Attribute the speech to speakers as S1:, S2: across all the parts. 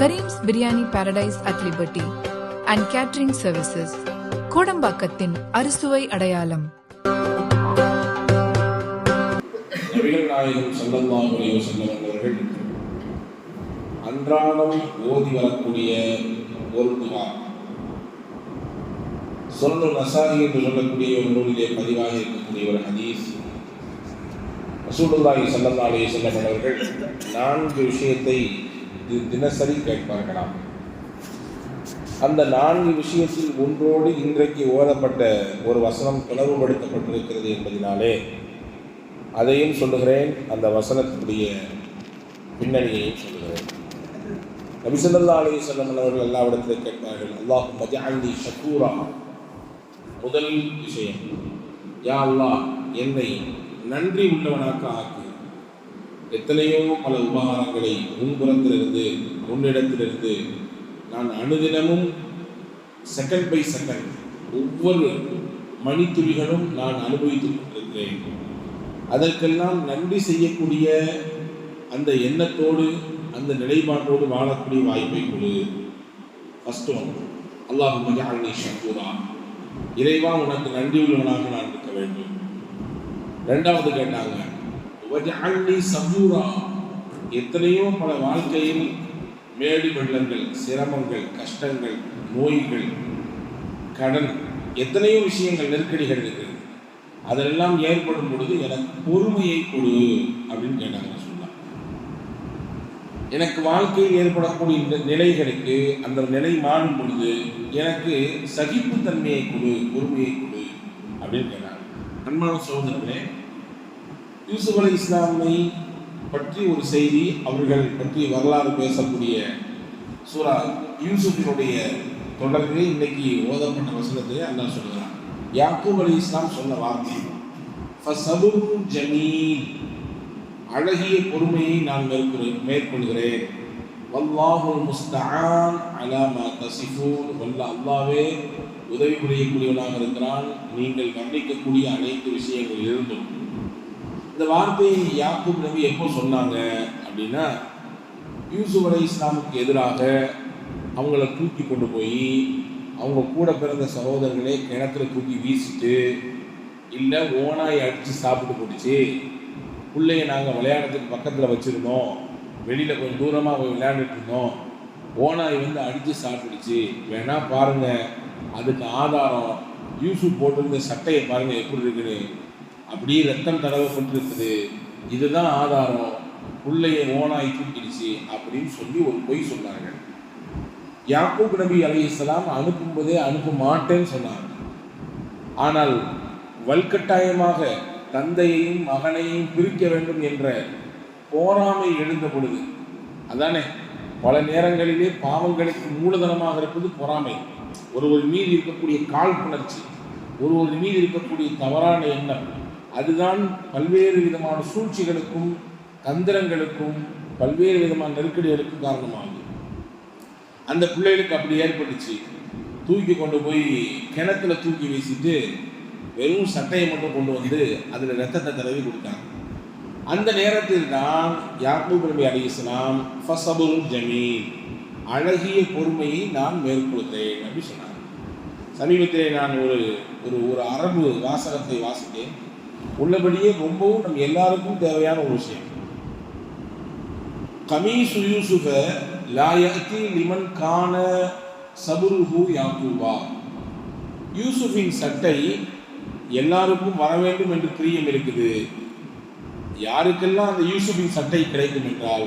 S1: Karim's biryani paradise at Liberty and catering services கோடம்பாக்கத்தின் அறுசுவை அடையாளம்
S2: அன்றாடம் ஓதி வரக்கூடிய ஒரு துவா. சொல்லு நசாரி என்று சொல்லக்கூடிய ஒரு நூலிலே பதிவாக இருக்கக்கூடிய ஒரு ஹதீஸ். ரசூலுல்லாஹி ஸல்லல்லாஹு அலைஹி வஸல்லம் அவர்கள் நான்கு விஷயத்தை தினசரி கேட்பார்களாம். அந்த நான்கு விஷயத்தில் ஒன்றோடு இன்றைக்கு ஓதப்பட்ட ஒரு வசனம் தொடர்புபடுத்தப்பட்டிருக்கிறது என்பதினாலே அதையும் சொல்லுகிறேன் அந்த வசனத்தினுடைய பின்னணியையும் சொல்லுகிறேன். நபிசல்லா அலி சொல்லம் அவர்கள் எல்லாவிடத்திலே கேட்பார்கள் அல்லாஹ் மஜாந்தி ஷக்கூரா முதல் விஷயம் யா அல்லாஹ் என்னை நன்றி உள்ளவனாக ஆக்கு. எத்தனையோ பல உபகாரங்களை முன்புறத்திலிருந்து முன்னிடத்திலிருந்து நான் அனுதினமும் செகண்ட் பை செகண்ட் ஒவ்வொரு மணித்துளிகளும் நான் அனுபவித்துக் கொண்டிருக்கிறேன். அதற்கெல்லாம் நன்றி செய்யக்கூடிய அந்த எண்ணத்தோடு அந்த நிலைப்பாட்டோடு வாழக்கூடிய வாய்ப்பை கொடு. ஃபஸ்ட் ஒன் அல்லாஹு மஜாலி ஷக்கூரா இறைவா உனக்கு நன்றி உள்ளவனாக நான் இருக்க வேண்டும். ரெண்டாவது கேட்டாங்க சபூரா எத்தனையோ பல வாழ்க்கையில் மேடு வெள்ளங்கள் சிரமங்கள் கஷ்டங்கள் நோய்கள் கடன் எத்தனையோ விஷயங்கள் நெருக்கடிகள் இருக்கிறது அதெல்லாம் ஏற்படும் பொழுது எனக்கு பொறுமையை கொடு அப்படின்னு கேட்டாங்க சொல்லலாம் எனக்கு வாழ்க்கையில் ஏற்படக்கூடிய இந்த நிலைகளுக்கு அந்த நிலை மாறும் பொழுது எனக்கு சகிப்புத்தன்மையை கொடு பொறுமையை கொடு அப்படின்னு கேட்டாங்க. அன்பான சோதனர்களே யூசுப் அலி இஸ்லாமை பற்றி ஒரு செய்தி அவர்கள் பற்றி வரலாறு பேசக்கூடிய சூரா யூசுஃபினுடைய தொடர்பிலே இன்னைக்கு ஓதப்பட்ட வசனத்தை அல்லாஹ் சொல்கிறான் யாக்கூப் அலி இஸ்லாம் சொன்ன வார்த்தை ஃபசபுரும் ஜமீல் அழகிய பொறுமையை நான் மேற்கொள் மேற்கொள்கிறேன். வல்லாஹுல் முஸ்தான் அலா தசிஃபூன். வல்ல அல்லாவே உதவி புரியக்கூடியவனாக இருக்கிறான். நீங்கள் கண்டிக்கக்கூடிய அனைத்து விஷயங்கள் இருந்தும் இந்த வார்த்தையை யாக்கூப் நபி எப்போ சொன்னாங்க அப்படின்னா யூசுப் அலை இஸ்லாமுக்கு எதிராக அவங்கள தூக்கி கொண்டு போய் அவங்க கூட பிறந்த சகோதரர்களே கிணத்துல தூக்கி வீசிட்டு இல்லை ஓனாய் அடித்து சாப்பிட்டு போட்டுச்சு பிள்ளைய நாங்கள் விளையாடுறதுக்கு பக்கத்தில் வச்சுருந்தோம் வெளியில் கொஞ்சம் தூரமாக போய் விளையாண்டுட்டு இருந்தோம் ஓனாய் வந்து அடித்து சாப்பிடுச்சு வேணா பாருங்கள் அதுக்கு ஆதாரம் யூசுப் போட்டிருந்த சட்டையை பாருங்கள் எப்படி இருக்குன்னு. அப்படியே ரத்தம் தடவப்பட்டிருக்குது இதுதான் ஆதாரம். புள்ளைய ஓனாய் தூக்கிடுச்சு அப்படின்னு சொல்லி ஒரு பொய் சொன்னார்கள். யாக்கூப் நபி அலைஹிஸ்ஸலாம் அனுப்பும்போதே அனுப்ப மாட்டேன்னு சொன்னாங்க ஆனால் வல்கட்டாயமாக தந்தையையும் மகனையும் பிரிக்க வேண்டும் என்ற போராமை எழுந்த பொழுது அதானே பல நேரங்களிலே பாவங்களுக்கு மூலதனமாக இருப்பது பொறாமை. ஒருவர் மீது இருக்கக்கூடிய காழ்ப்புணர்ச்சி ஒருவர் மீது இருக்கக்கூடிய தவறான எண்ணம் அதுதான் பல்வேறு விதமான சூழ்ச்சிகளுக்கும் தந்திரங்களுக்கும் பல்வேறு விதமான நெருக்கடிகளுக்கும் காரணமாகுது. அந்த பிள்ளைகளுக்கு அப்படி ஏற்பட்டுச்சு. தூக்கி கொண்டு போய் கிணத்துல தூக்கி வீசிட்டு வெறும் சட்டையை மட்டும் கொண்டு வந்து அதில் ரத்தத்தை தடவி கொடுத்தாங்க. அந்த நேரத்தில் தான் யாக்கூப் நபி அலி இஸ்லாம் ஃபசபுல் ஜமீல் அழகிய பொறுமையை நான் மேற்கொள்கிறேன் அப்படி சொன்னார் சமீபத்திலே நான் ஒரு ஒரு ஒரு அரபு வாசகத்தை வாசித்தேன். உள்ளபடியே ரொம்பவும் நம் எல்லாருக்கும் தேவையான ஒரு விஷயம். கமீசு யூசுஃப லாயத்தி லிமன் கான சபுருஹு யாக்கூபா. யூசுஃபின் சட்டை எல்லாருக்கும் வர வேண்டும் என்று பிரியம் இருக்குது. யாருக்கெல்லாம் அந்த யூசுஃபின் சட்டை கிடைக்கும் என்றால்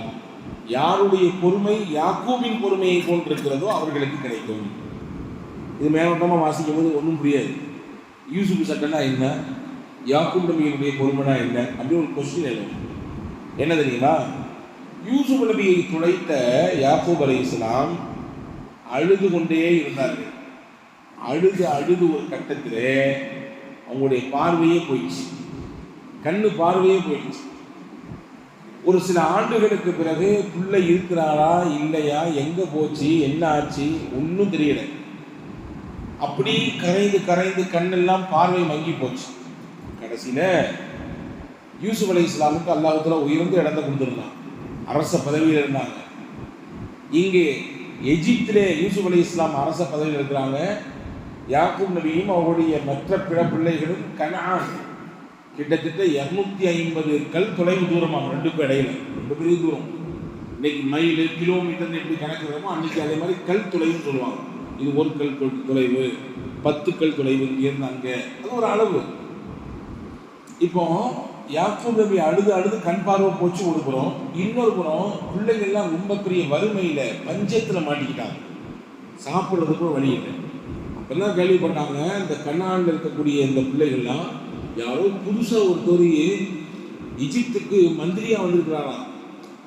S2: யாருடைய பொறுமை யாக்கூபின் பொறுமையை போன்றிருக்கிறதோ அவர்களுக்கு கிடைக்கும். இது மேலோட்டமாக வாசிக்கும் போது ஒன்றும் புரியாது. யூசுஃப் சட்டைனா என்ன? யாக்கும் நபியினுடைய பொறுமனா என்ன? அப்படி ஒரு கொஸ்டின் எழுது. என்ன தெரியுமா? யூசுப் நபியை துளைத்த யாக்கூப் அலி இஸ்லாம் அழுது கொண்டே இருந்தார்கள். அழுது அழுது ஒரு கட்டத்தில் அவங்களுடைய பார்வையே போயிடுச்சு. கண்ணு பார்வையே போயிடுச்சு. ஒரு சில ஆண்டுகளுக்கு பிறகு பிள்ளை இருக்கிறாரா இல்லையா எங்கே போச்சு என்ன ஆச்சு ஒன்றும் தெரியல. அப்படி கரைந்து கரைந்து கண்ணெல்லாம் பார்வை மங்கி போச்சு. கடைசியில் யூசுப் அலி இஸ்லாமுக்கு அல்லாஹத்தில் உயர்ந்து இடத்த கொடுத்துருந்தான். அரச பதவியில் இருந்தாங்க. இங்கே எஜிப்திலே யூசுப் அலி இஸ்லாம் அரச பதவியில் இருக்கிறாங்க. யாக்கூப் நபியும் அவருடைய மற்ற பிற பிள்ளைகளும் கனான். கிட்டத்தட்ட இரநூத்தி ஐம்பது கல் தொலைவு தூரமாகும் ரெண்டுக்கும் இடையில. ரொம்ப பெரிய தூரம். இன்னைக்கு மைல் கிலோமீட்டர் எப்படி கணக்குறோமோ அன்னைக்கு அதே மாதிரி கல் தொலைவுன்னு சொல்லுவாங்க. இது ஒரு கல் தொலைவு பத்து கல் தொலைவு இங்கேருந்து அங்கே. அது ஒரு அளவு. இப்போ யாக்கூபி அழுது அழுது கண் பார்வை போச்சு ஒரு புறம். இன்னொரு புறம் பிள்ளைங்கள்லாம் ரொம்ப பெரிய வறுமையில பஞ்சத்தில் மாட்டிக்கிட்டாங்க. சாப்பிட்றதுக்கும் வழி இல்லை. அப்பெல்லாம் கேள்விப்பட்டாங்க இந்த கண்ணாண்டில் இருக்கக்கூடிய இந்த பிள்ளைகள்லாம் யாரோ புதுசாக ஒரு தோரி இஜிப்துக்கு மந்திரியாக வந்திருக்கிறாராம்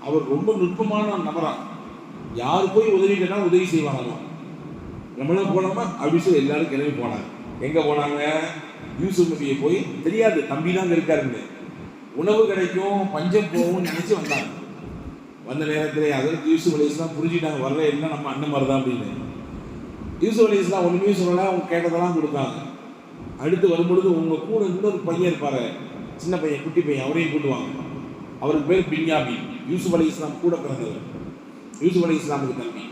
S2: அவர் ரொம்ப நுட்பமான நபராம் யார் போய் உதவி கேட்டால் உதவி செய்வாங்களாம். நம்மளாம் போனோமா? அப்படின்னு சொல்லி எல்லாரும் கிளம்பி போனாங்க. எங்க போனாங்க? யூசுப் நபியை போய் தெரியாது. தம்பி தான் அங்க இருக்காருன்னு. உணவு கிடைக்கும் பஞ்சம் போகும் நினைச்சு வந்தாங்க. வந்த நேரத்தில் அதற்கு யூசுப் அலிஸ்லாம் புரிஞ்சுட்டாங்க வரல என்ன நம்ம அண்ணன் மாதிரி தான் அப்படின்னு. யூசுப் அலிஸ்லாம் ஒன்றுமே சொல்லலாம் அவங்க கேட்டதெல்லாம் கொடுத்தாங்க. அடுத்து வரும்பொழுது உங்கள் கூட இன்னொரு பையன் இருப்பாரு. சின்ன பையன் குட்டி பையன் அவரையும் கூட்டுவாங்க. அவருக்கு பேர் பின்யாமி. யூசுப் அலி இஸ்லாம் கூட பிறந்தவர். யூசுப் அலி இஸ்லாமுக்கு தம்பி.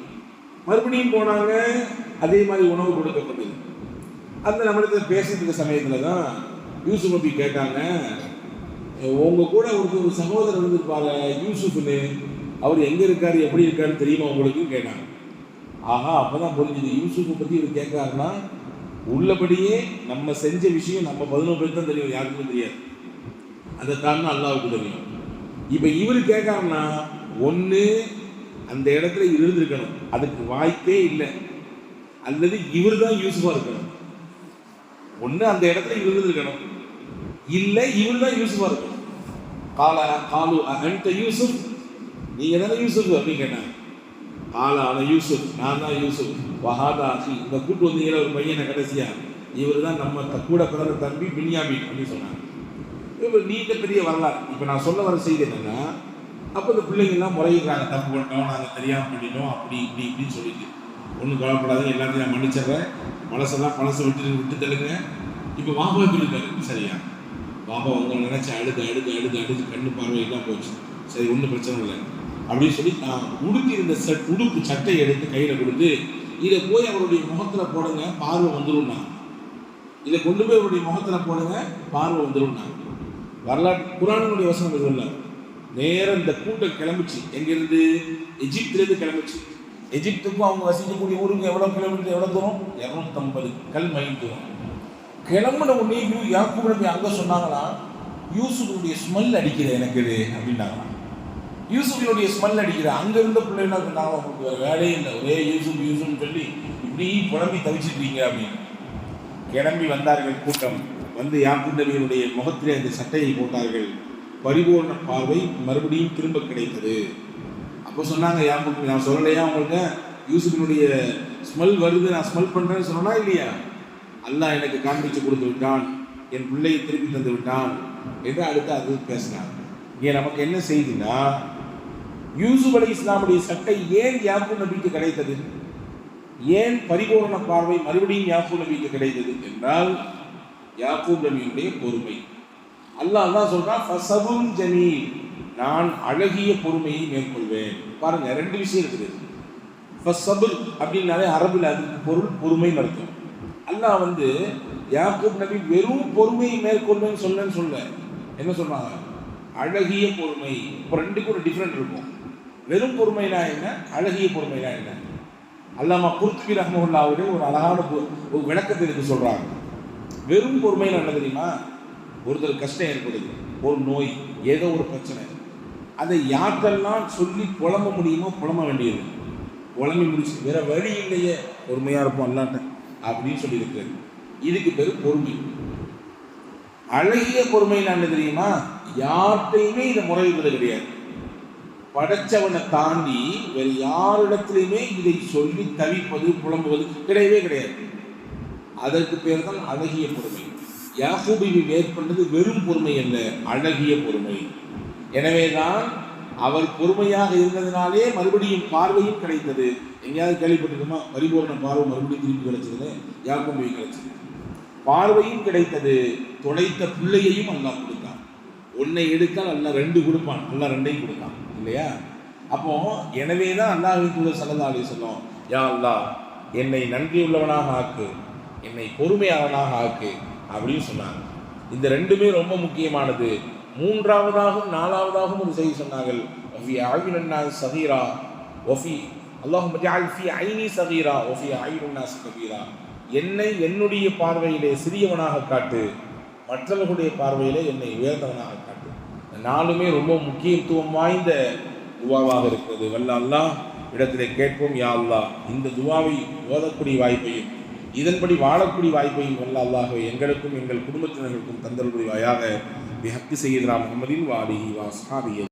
S2: மறுபடியும் போனாங்க அதே மாதிரி உணவு கொடுக்கப்பட்டது. அந்த நம்மளுக்கு பேசிட்டு இருக்க சமயத்தில் தான் யூசுப் நபி கேட்டாங்க உங்க கூட அவருக்கு ஒரு சகோதரர் இருந்திருப்பாங்க யூசுஃப்னு. அவர் எங்க இருக்காரு எப்படி இருக்காருன்னு தெரியுமா உங்களுக்கு கேட்டாங்க. ஆஹா அப்பதான் புரிஞ்சுது. யூசுஃபை பத்தி இவர் கேட்காருன்னா உள்ளபடியே நம்ம செஞ்ச விஷயம் நம்ம பதினோரு பேர் தான் தெரியும் யாருக்குமே தெரியாது. அதை தான் அல்லாவுக்கு தெரியும். இப்போ இவர் கேட்காருன்னா ஒன்று அந்த இடத்துல இருந்திருக்கணும். அதுக்கு வாய்ப்பே இல்லை. அல்லது இவர் தான் யூசுஃபா இருக்கணும். ஒன்று அந்த இடத்துல இருந்திருக்கணும் இல்லை இவர் தான் யூசுஃபாக இருக்கணும். கால காலு அன்ட யூசுப் நீங்கள் தானே யூசுப் அப்படின்னு கேட்டாங்க. கால ஆன யூசுப் நான் தான் யூசுப் வஹாதா அஹி இந்த கூட்டு வந்தீங்களா? ஒரு பையனை கடைசியா. இவர் தான் நம்ம கூட பிறந்த தம்பி பின்யாமின் அப்படின்னு சொன்னாங்க. இப்போ நீண்ட பெரிய வரலாறு. இப்போ நான் சொல்ல வர செய்தி என்னென்னா அப்போ இந்த பிள்ளைங்கள்லாம் முறையிடுறாங்க. தப்பு பண்ணோம் நாங்கள் தெரியாமல் பண்ணிட்டோம் அப்படி இப்படி இப்படின்னு சொல்லிட்டு. ஒன்றும் கவலைப்படாதீங்க எல்லாத்தையும் நான் மன்னிச்சிடுறேன். மனசெல்லாம் பழசை விட்டு விட்டு தள்ளுங்க. இப்போ வாபா இருக்காரு? சரியா? பாபா உங்களை நினச்சி அழுது அழுது அழுது அழுது கண்ணு பார்வையெல்லாம் போச்சு. சரி ஒன்றும் பிரச்சனை இல்லை. அப்படின்னு சொல்லி நான் உடுத்தி இருந்த சட் உடுப்பு சட்டை எடுத்து கையில் கொடுத்து இதை போய் அவருடைய முகத்தில் போடுங்க பார்வை வந்துடும்னா இதை கொண்டு போய் அவருடைய முகத்தில் போடுங்க பார்வை வந்துடும்னா வரலாற்று குரானுடைய வசனம் இது இல்லை. நேரம் இந்த கூட்டம் கிளம்பிச்சு. எங்கேருந்து? எஜிப்திலேருந்து கிளம்பிச்சு. எஜிப்துக்கும் அவங்க வசிக்கக்கூடிய ஊருக்கு எவ்வளோ கிலோமீட்டர் எவ்வளோ தூரம்? இரநூத்தம்பது கல் மைல் தூரம். கிளம்புன உடனே யூ யாக்கூப் அங்கே சொன்னாங்களா? யூசுஃபுடைய ஸ்மெல் அடிக்கிறது எனக்கு இது அப்படின்னாங்களாம். யூசுஃபினுடைய ஸ்மெல் அடிக்கிறது அங்கே இருந்த பிள்ளைகள் சொன்னாங்க? உங்களுக்கு வேற வேலையே இல்லை. ஒரே யூசுப் யூசுப்னு சொல்லி இப்படி புலம்பி தவிச்சிருக்கீங்க அப்படின்னு. கிளம்பி வந்தார்கள் கூட்டம். வந்து யாக்கூப் முகத்திலே அந்த சட்டையை போட்டார்கள். பரிபூர்ண பார்வை மறுபடியும் திரும்ப கிடைத்தது. அப்போ சொன்னாங்க யாக்கூப் நான் சொல்லலையா உங்கள்கிட்ட யூசுஃபினுடைய ஸ்மெல் வருது நான் ஸ்மெல் பண்ணுறேன்னு சொன்னா இல்லையா? அல்லாஹ் எனக்கு காண்பிச்சு கொடுத்து விட்டான் என் பிள்ளையை திருப்பி தந்து விட்டான் என்று அடுத்து அது பேசினார். இங்கே நமக்கு என்ன செய்தினா யூசுப் அலி இஸ்லாமுடைய சட்டை ஏன் யாக்கூப் நபிக்கு கிடைத்தது? ஏன் பரிபூர்ண பார்வை மறுபடியும் யாக்கூப் நபிக்கு கிடைத்தது என்றால் யாக்கூப் நபியுடைய பொறுமை. அல்லாஹ் தான் சொல்றான் ஃபசபுன் ஜமீல். நான் அழகிய பொறுமையை மேற்கொள்வேன். பாருங்க ரெண்டு விஷயம் இருக்குது. ஃபசபுல் அப்படின்னாலே அரபில் அதுக்கு பொருள் பொறுமைன்னு அர்த்தம். அல்லாஹ் வந்து யாக்கூப் நபி வெறும் பொறுமையை மேற்கொள்வேன்னு சொல்லன்னு சொல்ல. என்ன சொன்னாங்க அழகிய பொறுமை. இப்போ ரெண்டுக்கும் ஒரு டிஃப்ரெண்ட் இருக்கும். வெறும் பொறுமைனா என்ன? அழகிய பொறுமைனா என்ன? அல்லாமா குர்த்துபி ரஹமுல்லா அவர்கள் ஒரு அழகான பொ- ஒரு விளக்கத்தை எடுத்து சொல்கிறாங்க வெறும் பொறுமைன்னு என்ன தெரியுமா? ஒருத்தர் கஷ்டம் ஏற்படுது. ஒரு நோய் ஏதோ ஒரு பிரச்சனை. அதை யார்கிட்டெல்லாம் சொல்லி புலம்ப முடியுமோ புலம்ப வேண்டியது. புலம்பி முடிச்சு வேற வழி இல்லையே பொறுமையாக இருப்போம் அல்லாட்ட அப்படின்னு சொல்லியிருக்கிறது இதுக்கு பேர் பொறுமை. அழகிய பொறுமை என்ன தெரியுமா? யார்கிட்டையுமே இதை முறையிடுறது கிடையாது. படைச்சவனை தாண்டி வேறு யாரிடத்திலையுமே இதை சொல்லி தவிப்பது புலம்புவது கிடையவே கிடையாது. அதற்கு பேர் தான் அழகிய பொறுமை. யாக்கூபை மேற்கொண்டது வெறும் பொறுமை அல்ல அழகிய பொறுமை. எனவேதான் அவர் பொறுமையாக இருந்ததினாலே மறுபடியும் பார்வையும் கிடைத்தது. எங்கேயாவது கேள்விப்பட்டிருக்கோமா? பரிபூர்ண பார்வை மறுபடியும் திருப்பி கிடைச்சதுன்னு போய் கிடைச்சது? பார்வையும் கிடைத்தது. துடைத்த பிள்ளையையும் அல்லாஹ் கொடுத்தான். ஒன்னை எடுத்தால் அல்லாஹ் ரெண்டு கொடுப்பான். அல்லாஹ் ரெண்டையும் கொடுத்தான். இல்லையா? அப்போ எனவே தான் அல்லாஹின் தூதர் சல்லா அலி சொல்லும் யா அல்லா என்னை நன்றியுள்ளவனாக ஆக்கு. என்னை பொறுமையாளனாக ஆக்கு. அப்படின்னு சொன்னாங்க. இந்த ரெண்டுமே ரொம்ப முக்கியமானது. மூன்றாவதாகவும் நாலாவதாகவும் ஒரு செய்தி சொன்னார்கள். ஒஃபி ஆயுனன்னா சகீரா. ஒஃபி அல்லாஹும் ஃபி ஐனி சகீரா. ஒஃபி ஆயுனன்னா கபீரா. என்னை என்னுடைய பார்வையிலே சிறியவனாக காட்டு. மற்றவர்களுடைய பார்வையிலே என்னை உயர்ந்தவனாக காட்டு. நாலுமே ரொம்ப முக்கியத்துவம் வாய்ந்த துவாவாக இருக்கிறது. வல்ல அல்லாஹ் இடத்திலே கேட்போம் யா அல்லா இந்த துவாவை ஓதக்கூடிய வாய்ப்பையும் இதன்படி வாழக்கூடிய வாய்ப்பையும் வல்ல அல்லாஹ்வை எங்களுக்கும் எங்கள் குடும்பத்தினர்களுக்கும் தந்தல் புரிவாயாக பிஹக்கு செய்யலாம் முகமதின் வாலிஹி வாஸ்ஹாபிய